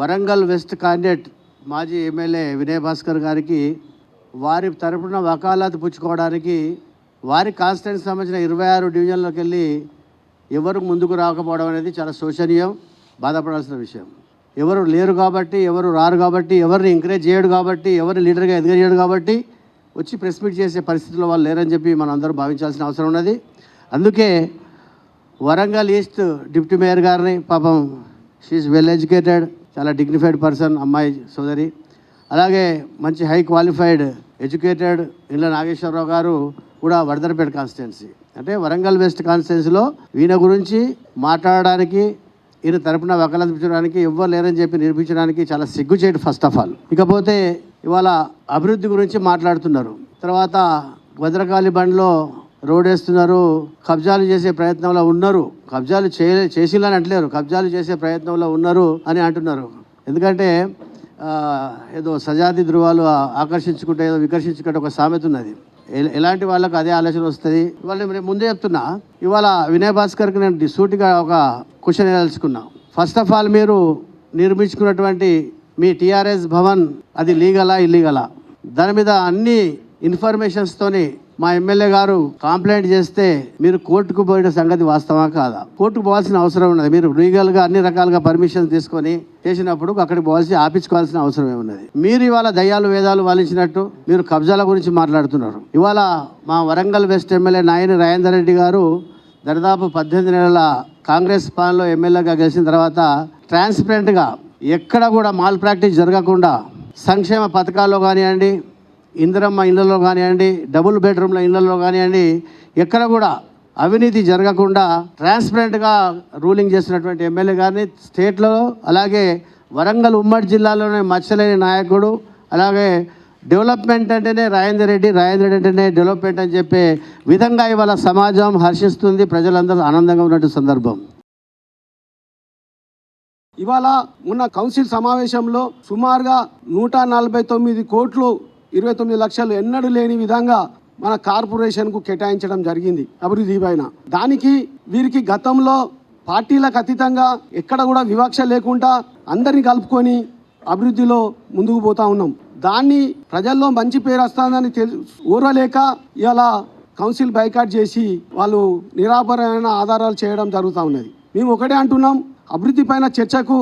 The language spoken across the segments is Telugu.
వరంగల్ వెస్ట్ కాండిడేట్ మాజీ ఎమ్మెల్యే వినయ్ భాస్కర్ గారికి వారి తరపున వకాలాతి పుచ్చుకోవడానికి వారి కాన్స్టిట్యూన్సీ సంబంధించిన ఇరవై ఆరు డివిజన్లోకి వెళ్ళి ఎవరు ముందుకు రాకపోవడం అనేది చాలా శోచనీయం బాధపడాల్సిన విషయం. ఎవరు లేరు కాబట్టి ఎవరు రారు కాబట్టి ఎవరిని ఎంకరేజ్ చేయడు కాబట్టి ఎవరిని లీడర్గా ఎదగజేయడు కాబట్టి వచ్చి ప్రెస్ మీట్ చేసే పరిస్థితిలో వాళ్ళు లేరని చెప్పి మనం అందరూ భావించాల్సిన అవసరం ఉన్నది. అందుకే వరంగల్ ఈస్ట్ డిప్యూటీ మేయర్ గారిని పాపం షీఈ్ వెల్ ఎడ్యుకేటెడ్ చాలా డిగ్నిఫైడ్ పర్సన్ అమ్మాయి సోదరి. అలాగే మంచి హై క్వాలిఫైడ్ ఎడ్యుకేటెడ్ ఇళ్ళ నాగేశ్వరరావు గారు కూడా వరదరపేట కాన్స్టిట్యున్సీ అంటే వరంగల్ వెస్ట్ కాన్స్టిట్యున్సీలో ఈయన గురించి మాట్లాడడానికి ఈయన తరపున వకలించడానికి ఎవ్వరు లేరని చెప్పి నిరూపించడానికి చాలా సిగ్గుచేటు ఫస్ట్ ఆఫ్ ఆల్ ఇకపోతే ఇవాళ అభివృద్ధి గురించి మాట్లాడుతున్నారు. తర్వాత భద్రకాళి బండ్లో రోడ్ వేస్తున్నారు కబ్జాలు చేసే ప్రయత్నంలో ఉన్నారు. కబ్జాలు చేయ చేసిల్లని అంటలేరు. కబ్జాలు చేసే ప్రయత్నంలో ఉన్నారు అని అంటున్నారు. ఎందుకంటే ఏదో సజాతి ధృవాలు ఆకర్షించుకుంటే ఏదో వికర్షించుకుంటే ఒక సామెత ఉన్నది. ఎలాంటి వాళ్ళకు అదే ఆలోచన వస్తుంది? ఇవాళ ముందే చెప్తున్నా. ఇవాళ వినయ్ భాస్కర్కి నేను సూటిగా ఒక క్వశ్చన్ వేయాల్సుకున్నా. ఫస్ట్ ఆఫ్ ఆల్ మీరు నిర్మించుకున్నటువంటి మీ టీఆర్ఎస్ భవన్ అది లీగలా ఇల్లీగలా? దాని మీద అన్ని ఇన్ఫర్మేషన్స్తోని మా ఎమ్మెల్యే గారు కంప్లైంట్ చేస్తే మీరు కోర్టుకు పోయిన సంగతి వాస్తవా కాదా? కోర్టుకు పోవాల్సిన అవసరం ఉన్నది. మీరు లీగల్గా అన్ని రకాలుగా పర్మిషన్ తీసుకొని చేసినప్పుడు అక్కడికి పోవాల్సి ఆపించుకోవాల్సిన అవసరం ఏమున్నది? మీరు ఇవాళ దయ్యాలు వేదాలు వాలించినట్టు మీరు కబ్జాల గురించి మాట్లాడుతున్నారు. ఇవాళ మా వరంగల్ వెస్ట్ ఎమ్మెల్యే నాయని రాజేందర్ రెడ్డి గారు దరిదాపు పద్దెనిమిది నెలల కాంగ్రెస్ పాలనలో ఎమ్మెల్యేగా గెలిచిన తర్వాత ట్రాన్స్పరెంట్గా ఎక్కడ కూడా మాల్ ప్రాక్టీస్ జరగకుండా సంక్షేమ పథకాల్లో కానివ్వండి ఇందిరమ్మ ఇళ్ళలో కానివ్వండి డబుల్ బెడ్రూమ్ల ఇళ్ళలో కానివ్వండి ఎక్కడ కూడా అవినీతి జరగకుండా ట్రాన్స్పరెంట్గా రూలింగ్ చేసినటువంటి ఎమ్మెల్యే గారిని స్టేట్లో అలాగే వరంగల్ ఉమ్మడి జిల్లాలోనే మచ్చలేని నాయకుడు అలాగే డెవలప్మెంట్ అంటేనే రాజేందర్ రెడ్డి రాజేందర్ రెడ్డి అంటేనే డెవలప్మెంట్ అని చెప్పే విధంగా ఇవాళ సమాజం హర్షిస్తుంది ప్రజలందరూ ఆనందంగా ఉన్నట్టు సందర్భం. ఇవాళ ఉన్న కౌన్సిల్ సమావేశంలో సుమారుగా నూట నలభై తొమ్మిది కోట్లు ఇరవై తొమ్మిది లక్షలు ఎన్నడూ లేని విధంగా మన కార్పొరేషన్కు కేటాయించడం జరిగింది అభివృద్ధి పైన. దానికి వీరికి గతంలో పార్టీలకు అతీతంగా ఎక్కడ కూడా వివక్ష లేకుండా అందరినీ కలుపుకొని అభివృద్ధిలో ముందుకు పోతా ఉన్నాం. దాన్ని ప్రజల్లో మంచి పేరు వస్తుందని తెలు ఊరలేక ఇవాళ కౌన్సిల్ బైకాట్ చేసి వాళ్ళు నిరాపరమైన ఆధారాలు చేయడం జరుగుతూ ఉన్నది. మేము ఒకటే అంటున్నాం అభివృద్ధి పైన చర్చకు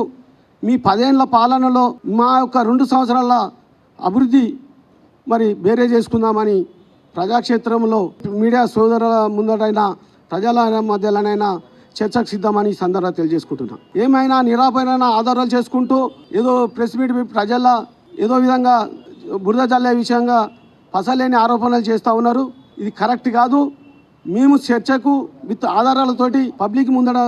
మీ పదేళ్ళ పాలనలో మా యొక్క రెండు సంవత్సరాల అభివృద్ధి మరి వేరే చేసుకుందామని ప్రజాక్షేత్రంలో మీడియా సోదరుల ముందటైనా ప్రజల మధ్యలోనైనా చర్చకు సిద్ధమని సందర్భంగా తెలియజేసుకుంటున్నా. ఏమైనా నిరాపరణ ఆధారాలు చేసుకుంటూ ఏదో ప్రెస్ మీట్ ప్రజల ఏదో విధంగా బురద జల్లే విషయంగా పసలేని ఆరోపణలు చేస్తూ ఉన్నారు. ఇది కరెక్ట్ కాదు. మేము చర్చకు విత్ ఆధారాలతోటి పబ్లిక్ ముందర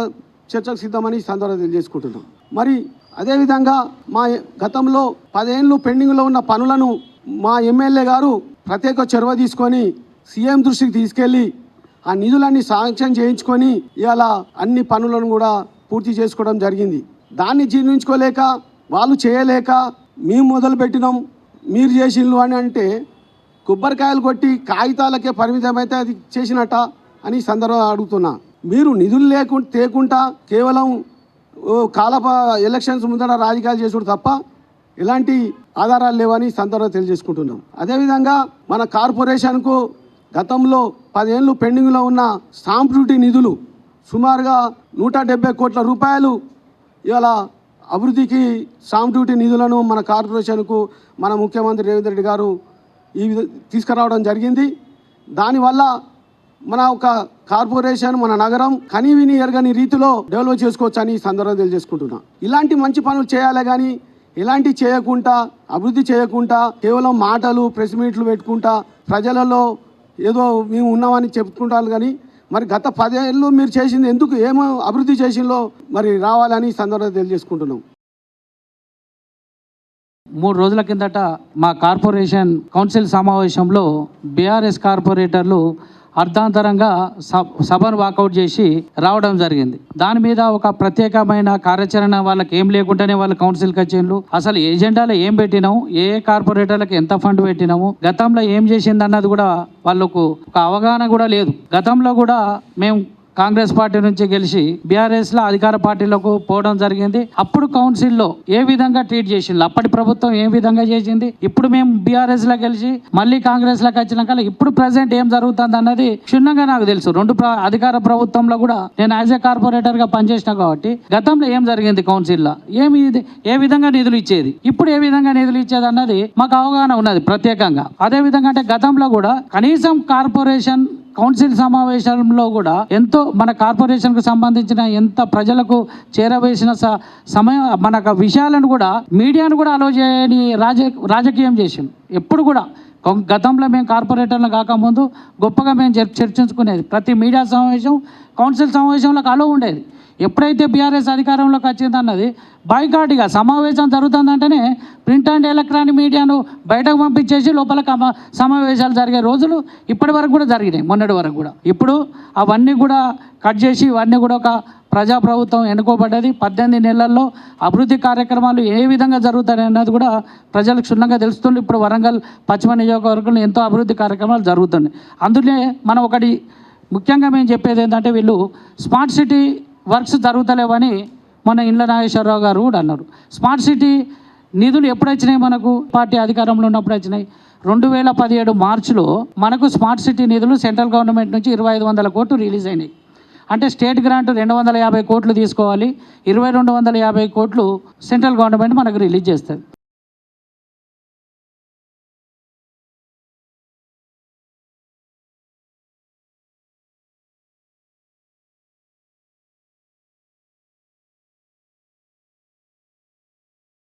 చర్చకు సిద్ధమని సందర్భంగా తెలియజేసుకుంటున్నాం. మరి అదేవిధంగా మా గతంలో పదేళ్ళు పెండింగ్లో ఉన్న పనులను మా ఎమ్మెల్యే గారు ప్రత్యేక చొరవ తీసుకొని సీఎం దృష్టికి తీసుకెళ్ళి ఆ నిధులన్నీ శాంక్షన్ చేయించుకొని ఇలా అన్ని పనులను కూడా పూర్తి చేసుకోవడం జరిగింది. దాన్ని జీర్ణించుకోలేక వాళ్ళు చేయలేక మేము మొదలు పెట్టినాం మీరు చేసిండ్రు అని అంటే కొబ్బరికాయలు కొట్టి కాగితాలకే పరిమితమైతే అది చేసినట్ట అని సందర్భం అడుగుతున్నా. మీరు నిధులు లేకుండా తేకుండా కేవలం కాలప ఎలక్షన్స్ ముందర రాజకీయాలు చేసుడు తప్ప ఎలాంటి ఆధారాలు లేవని ఈ తెలియజేసుకుంటున్నాం. అదేవిధంగా మన కార్పొరేషన్కు గతంలో పదేళ్ళు పెండింగ్లో ఉన్న స్టాంప్ డ్యూటీ నిధులు సుమారుగా నూట డెబ్బై కోట్ల రూపాయలు ఇవాళ అభివృద్ధికి స్టాంప్ డ్యూటీ నిధులను మన కార్పొరేషన్కు మన ముఖ్యమంత్రి రేవంత్ రెడ్డి గారు ఈ విధ తీసుకురావడం జరిగింది. దానివల్ల మన ఒక కార్పొరేషన్ మన నగరం కనివిని ఎరగని రీతిలో డెవలప్ చేసుకోవచ్చని సందర్భం తెలియజేసుకుంటున్నాం తెలియజేసుకుంటున్నా. ఇలాంటి మంచి పనులు చేయాలి కానీ ఇలాంటి చేయకుండా అభివృద్ధి చేయకుండా కేవలం మాటలు ప్రెస్ మీట్లు పెట్టుకుంటా ప్రజలలో ఏదో మేము ఉన్నామని చెప్పుకుంటారు కానీ మరి గత పదేళ్ళు మీరు చేసింది ఎందుకు ఏమో అభివృద్ధి చేసిందో మరి రావాలని సందర్భంగా తెలియజేసుకుంటున్నాం. మూడు రోజుల కిందట మా కార్పొరేషన్ కౌన్సిల్ సమావేశంలో బీఆర్ఎస్ కార్పొరేటర్లు అర్థాంతరంగా సబ్ సభను వాకౌట్ చేసి రావడం జరిగింది. దాని మీద ఒక ప్రత్యేకమైన కార్యాచరణ వాళ్ళకి ఏం లేకుండానే వాళ్ళు కౌన్సిల్కి వచ్చిండ్రు. అసలు ఎజెండాలో ఏం పెట్టినాము ఏ కార్పొరేటర్లకు ఎంత ఫండ్ పెట్టినాము? గతంలో ఏం చేసింది అన్నది కూడా వాళ్ళకు ఒక అవగాహన కూడా లేదు. గతంలో కూడా మేము కాంగ్రెస్ పార్టీ నుంచి గెలిచి బీఆర్ఎస్లో అధికార పార్టీలకు పోవడం జరిగింది. అప్పుడు కౌన్సిల్లో ఏ విధంగా ట్రీట్ చేసింది అప్పటి ప్రభుత్వం ఏ విధంగా చేసింది? ఇప్పుడు మేము బీఆర్ఎస్లో గెలిచి మళ్ళీ కాంగ్రెస్లోకి వచ్చినాక ఇప్పుడు ప్రజెంట్ ఏం జరుగుతుంది అన్నది క్షుణ్ణంగా నాకు తెలుసు. రెండు ప్ర- అధికార ప్రభుత్వంలో కూడా నేను యాజ్ ఏ కార్పొరేటర్గా పనిచేసిన కాబట్టి గతంలో ఏం జరిగింది కౌన్సిల్లో? ఏమి ఏ విధంగా నిధులు ఇచ్చేది? ఇప్పుడు ఏ విధంగా నిధులు ఇచ్చేది అన్నది మాకు అవగాహన ఉన్నది ప్రత్యేకంగా. అదే విధంగా అంటే గతంలో కూడా కనీసం కార్పొరేషన్ కౌన్సిల్ సమావేశంలో కూడా ఎంతో మన కార్పొరేషన్కు సంబంధించిన ఎంత ప్రజలకు చేరవేసిన స- సమయం మన విషయాలను కూడా మీడియాను కూడా అలో చేయని రాజ రాజకీయం చేసాం ఎప్పుడు కూడా గతంలో మేము కార్పొరేటర్లు కాకముందు గొప్పగా మేము చర్- చర్చించుకునేది. ప్రతి మీడియా సమావేశం కౌన్సిల్ సమావేశంలో అలో ఉండేది. ఎప్పుడైతే బీఆర్ఎస్ అధికారంలోకి వచ్చిందన్నది బాయ్కాట్గా సమావేశం జరుగుతుందంటేనే ప్రింట్ అండ్ ఎలక్ట్రానిక్ మీడియాను బయటకు పంపించేసి లోపల సమావేశాలు జరిగే రోజులు ఇప్పటి వరకు కూడా జరిగినాయి మొన్నటి వరకు కూడా. ఇప్పుడు అవన్నీ కూడా కట్ చేసి ఇవన్నీ కూడా ఒక ప్రజాప్రభుత్వం ఎన్నుకోబడ్డది. పద్దెనిమిది నెలల్లో అభివృద్ధి కార్యక్రమాలు ఏ విధంగా జరుగుతాయి అన్నది కూడా ప్రజలకు క్షుణ్ణంగా తెలుస్తుంది. ఇప్పుడు వరంగల్ పశ్చిమ నియోజకవర్గంలో ఎంతో అభివృద్ధి కార్యక్రమాలు జరుగుతున్నాయి. అందులో మనం ఒకటి ముఖ్యంగా మేము చెప్పేది ఏంటంటే వీళ్ళు స్మార్ట్ సిటీ వర్క్స్ జరుగుతలేవని మన ఇండ్ల నాగేశ్వరరావు గారు కూడా అన్నారు. స్మార్ట్ సిటీ నిధులు ఎప్పుడు వచ్చినాయి మనకు? పార్టీ అధికారంలో ఉన్నప్పుడు వచ్చినాయి. రెండు వేల పదిహేడు మార్చిలో మనకు స్మార్ట్ సిటీ నిధులు సెంట్రల్ గవర్నమెంట్ నుంచి ఇరవై ఐదు వందల కోట్లు రిలీజ్ అయినాయి. అంటే స్టేట్ గ్రాంట్ రెండు వందల యాభై కోట్లు తీసుకోవాలి. ఇరవై రెండు వందల యాభై కోట్లు సెంట్రల్ గవర్నమెంట్ మనకు రిలీజ్ చేస్తుంది.